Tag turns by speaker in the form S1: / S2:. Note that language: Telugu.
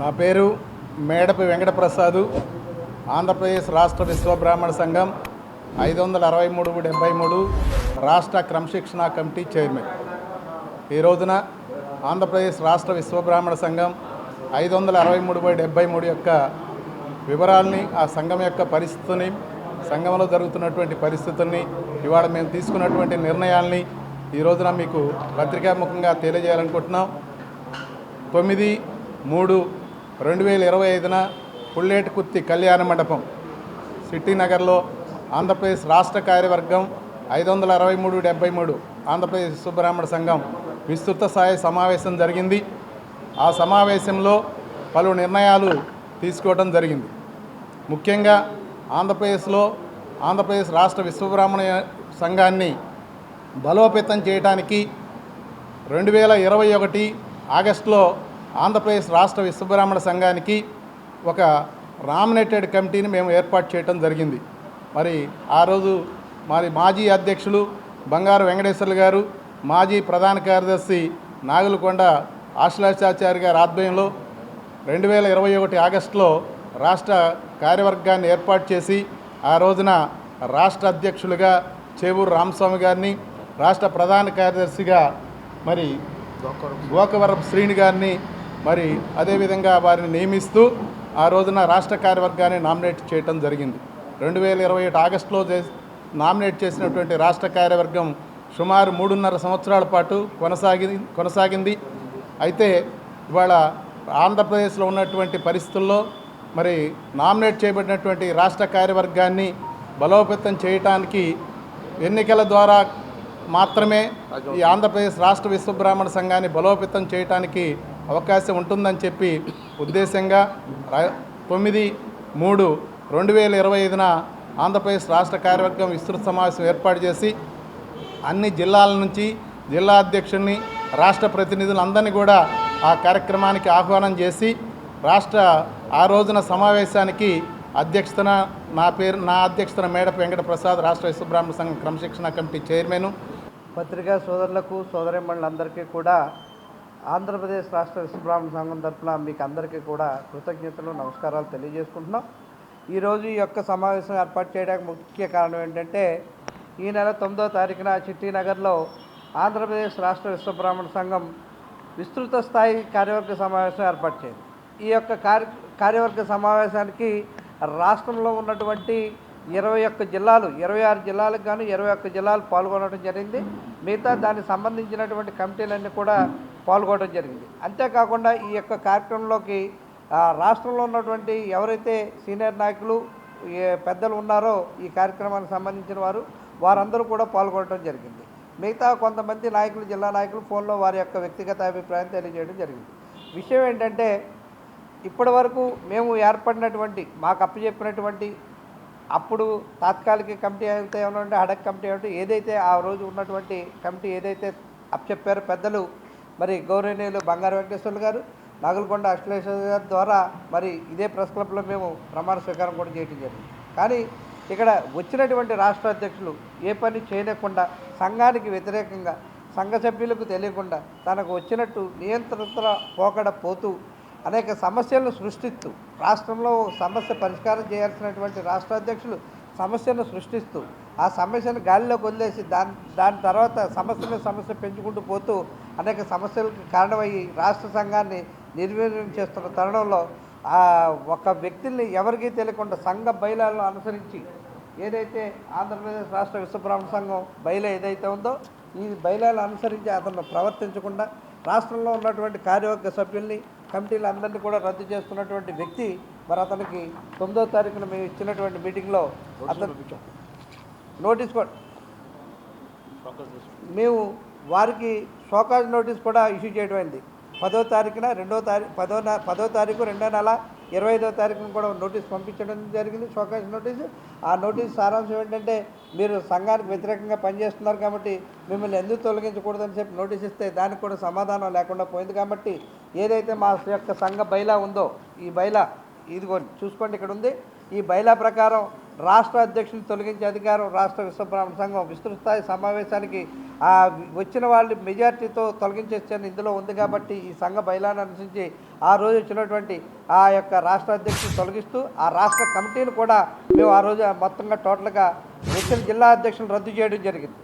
S1: నా పేరు మేడపి వెంకటప్రసాదు. ఆంధ్రప్రదేశ్ రాష్ట్ర విశ్వబ్రాహ్మణ సంఘం ఐదు వందల అరవై మూడు డెబ్బై మూడు రాష్ట్ర క్రమశిక్షణ కమిటీ చైర్మన్. ఈ రోజున ఆంధ్రప్రదేశ్ రాష్ట్ర విశ్వబ్రాహ్మణ సంఘం ఐదు వందల అరవై మూడు బై డెబ్బై మూడు యొక్క వివరాల్ని ఆ సంఘం యొక్క పరిస్థితిని సంఘంలో జరుగుతున్నటువంటి పరిస్థితుల్ని ఇవాళ మేము తీసుకున్నటువంటి నిర్ణయాల్ని ఈ రోజున మీకు పత్రికాముఖంగా తెలియజేయాలనుకుంటున్నాం. తొమ్మిది మూడు రెండు వేల ఇరవై ఐదున పుల్లేటికుర్తి కళ్యాణ మండపం. సిటీ నగర్లో ఆంధ్రప్రదేశ్ రాష్ట్ర కార్యవర్గం ఐదు వందల అరవై మూడు డెబ్బై మూడు ఆంధ్రప్రదేశ్ విశ్వబ్రాహ్మణ సంఘం విస్తృత స్థాయి సమావేశం జరిగింది. ఆ సమావేశంలో పలు నిర్ణయాలు తీసుకోవడం జరిగింది. ముఖ్యంగా ఆంధ్రప్రదేశ్లో ఆంధ్రప్రదేశ్ రాష్ట్ర విశ్వబ్రాహ్మణ సంఘాన్ని బలోపేతం చేయడానికి రెండు వేల ఇరవై ఒకటి ఆగస్టులో ఆంధ్రప్రదేశ్ రాష్ట్ర విశ్వబ్రాహ్మణ సంఘానికి ఒక నామినేటెడ్ కమిటీని మేము ఏర్పాటు చేయడం జరిగింది. మరి ఆ రోజు మరి మాజీ అధ్యక్షులు బంగారు వెంకటేశ్వర్లు గారు మాజీ ప్రధాన కార్యదర్శి నాగులకొండ ఆశ్లాషాచార్య గారి ఆధ్వర్యంలో రెండు వేల ఇరవై ఒకటి ఆగస్టులో రాష్ట్ర కార్యవర్గాన్ని ఏర్పాటు చేసి ఆ రోజున రాష్ట్ర అధ్యక్షులుగా చేవూరు రామస్వామి గారిని రాష్ట్ర ప్రధాన కార్యదర్శిగా మరి గోకవరం శ్రీని గారిని మరి అదేవిధంగా వారిని నియమిస్తూ ఆ రోజున రాష్ట్ర కార్యవర్గాన్ని నామినేట్ చేయటం జరిగింది. రెండు వేల ఇరవై ఏడు ఆగస్టులో నామినేట్ చేసినటువంటి రాష్ట్ర కార్యవర్గం సుమారు మూడున్నర సంవత్సరాల పాటు కొనసాగి కొనసాగింది. అయితే ఇవాళ ఆంధ్రప్రదేశ్లో ఉన్నటువంటి పరిస్థితుల్లో మరి నామినేట్ చేయబడినటువంటి రాష్ట్ర కార్యవర్గాన్ని బలోపేతం చేయటానికి ఎన్నికల ద్వారా మాత్రమే ఈ ఆంధ్రప్రదేశ్ రాష్ట్ర విశ్వబ్రాహ్మణ సంఘాన్ని బలోపేతం చేయటానికి అవకాశం ఉంటుందని చెప్పి ఉద్దేశంగా తొమ్మిది మూడు రెండు వేల ఇరవై ఐదున ఆంధ్రప్రదేశ్ రాష్ట్ర కార్యవర్గం విస్తృత సమావేశం ఏర్పాటు చేసి అన్ని జిల్లాల నుంచి జిల్లా అధ్యక్షుల్ని రాష్ట్ర ప్రతినిధులందరినీ కూడా ఆ కార్యక్రమానికి ఆహ్వానం చేసి రాష్ట్ర ఆ రోజున సమావేశానికి అధ్యక్షతన నా పేరు నా అధ్యక్షతన మేడప వెంకట ప్రసాద్ రాష్ట్ర విశ్వబ్రాహ్మణ సంఘం క్రమశిక్షణ కమిటీ చైర్మన్
S2: పత్రికా సోదరులకు సోదరిమణులందరికీ కూడా ఆంధ్రప్రదేశ్ రాష్ట్ర విశ్వబ్రాహ్మణ సంఘం తరఫున మీకు అందరికీ కూడా కృతజ్ఞతలు నమస్కారాలు తెలియజేసుకుంటున్నాం. ఈరోజు ఈ యొక్క సమావేశం ఏర్పాటు చేయడానికి ముఖ్య కారణం ఏంటంటే ఈ నెల తొమ్మిదో తారీఖున చిట్టినగర్లో ఆంధ్రప్రదేశ్ రాష్ట్ర విశ్వబ్రాహ్మణ సంఘం విస్తృత స్థాయి కార్యవర్గ సమావేశం ఏర్పాటు చేయండి ఈ యొక్క కార్య కార్యవర్గ సమావేశానికి రాష్ట్రంలో ఉన్నటువంటి ఇరవై ఒక్క జిల్లాలు ఇరవై ఆరు జిల్లాలకు గాను ఇరవై ఒక్క జిల్లాలు పాల్గొనడం జరిగింది. మిగతా దానికి సంబంధించినటువంటి కమిటీలన్నీ కూడా పాల్గొనడం జరిగింది. అంతేకాకుండా ఈ యొక్క కార్యక్రమంలోకి రాష్ట్రంలో ఉన్నటువంటి ఎవరైతే సీనియర్ నాయకులు ఏ పెద్దలు ఉన్నారో ఈ కార్యక్రమానికి సంబంధించిన వారు వారందరూ కూడా పాల్గొనడం జరిగింది. మిగతా కొంతమంది నాయకులు జిల్లా నాయకులు ఫోన్లో వారి యొక్క వ్యక్తిగత అభిప్రాయం తెలియజేయడం జరిగింది. విషయం ఏంటంటే ఇప్పటి వరకు మేము ఏర్పడినటువంటి మాకు అప్పచెప్పినటువంటి అప్పుడు తాత్కాలిక కమిటీ అయితే ఏమంటే హడక్ కమిటీ ఏమంటే ఏదైతే ఆ రోజు ఉన్నటువంటి కమిటీ ఏదైతే అప్పచెప్పారో పెద్దలు మరి గౌరవనీయులు బంగారు వెంకటేశ్వర్లు గారు నాగులకొండ అఖిలేశ్వర గారి ద్వారా మరి ఇదే ప్రెస్ క్లబ్లో మేము ప్రమాణ స్వీకారం కూడా చేయడం జరిగింది. కానీ ఇక్కడ వచ్చినటువంటి రాష్ట్ర అధ్యక్షులు ఏ పని చేయలేకుండా సంఘానికి వ్యతిరేకంగా సంఘ సభ్యులకు తెలియకుండా తనకు వచ్చినట్టు నియంత్రణ పోకడ పోతూ అనేక సమస్యలను సృష్టిస్తూ రాష్ట్రంలో సమస్య పరిష్కారం చేయాల్సినటువంటి రాష్ట్ర అధ్యక్షులు సమస్యను సృష్టిస్తూ ఆ సమస్యను గాలిలోకి వదిలేసి దాని దాని తర్వాత సమస్యను సమస్య పెంచుకుంటూ పోతూ అనేక సమస్యలకు కారణమయ్యి రాష్ట్ర సంఘాన్ని నిర్వీర్యం చేస్తున్న తరుణంలో ఆ ఒక వ్యక్తిని ఎవరికీ తెలియకుండా సంఘ బయలాలను అనుసరించి ఏదైతే ఆంధ్రప్రదేశ్ రాష్ట్ర విశ్వబ్రాహ్మణ సంఘం బయలు ఏదైతే ఉందో ఈ బయలాలను అనుసరించి అతను ప్రవర్తించకుండా రాష్ట్రంలో ఉన్నటువంటి కార్యవర్గ సభ్యుల్ని కమిటీలు అందరినీ కూడా రద్దు చేస్తున్నటువంటి వ్యక్తి మరి అతనికి తొమ్మిదో తారీఖున మేము ఇచ్చినటువంటి మీటింగ్లో అతను నోటీస్ కూడా. మేము వారికి షోకాజ్ నోటీస్ కూడా ఇష్యూ చేయడం అయింది. పదో తారీఖున రెండో తారీఖు పదో నె- పదో తారీఖు రెండో నెల ఇరవై ఐదో తారీఖున కూడా నోటీస్ పంపించడం జరిగింది షోకాజ్ నోటీస్. ఆ నోటీస్ సారాంశం ఏంటంటే మీరు సంఘానికి వ్యతిరేకంగా పనిచేస్తున్నారు కాబట్టి మిమ్మల్ని ఎందుకు తొలగించకూడదని చెప్పి నోటీస్ ఇస్తే దానికి కూడా సమాధానం లేకుండా పోయింది కాబట్టి ఏదైతే మా యొక్క సంఘ బైలా ఉందో ఈ బైలా ఇదిగోండి చూసుకోండి ఇక్కడ ఉంది. ఈ బైలా ప్రకారం రాష్ట్ర అధ్యక్షుని తొలగించే అధికారం రాష్ట్ర విశ్వబ్రాహ్మణ సంఘం విస్తృత స్థాయి సమావేశానికి వచ్చిన వాళ్ళు మెజార్టీతో తొలగించేసాను ఇందులో ఉంది కాబట్టి ఈ సంఘ బయలాన్ని అనుసరించి ఆ రోజు వచ్చినటువంటి ఆ యొక్క రాష్ట్ర అధ్యక్షుని తొలగిస్తూ ఆ రాష్ట్ర కమిటీని కూడా మేము ఆ రోజు మొత్తంగా టోటల్గా వచ్చిన జిల్లా అధ్యక్షులు రద్దు చేయడం జరిగింది.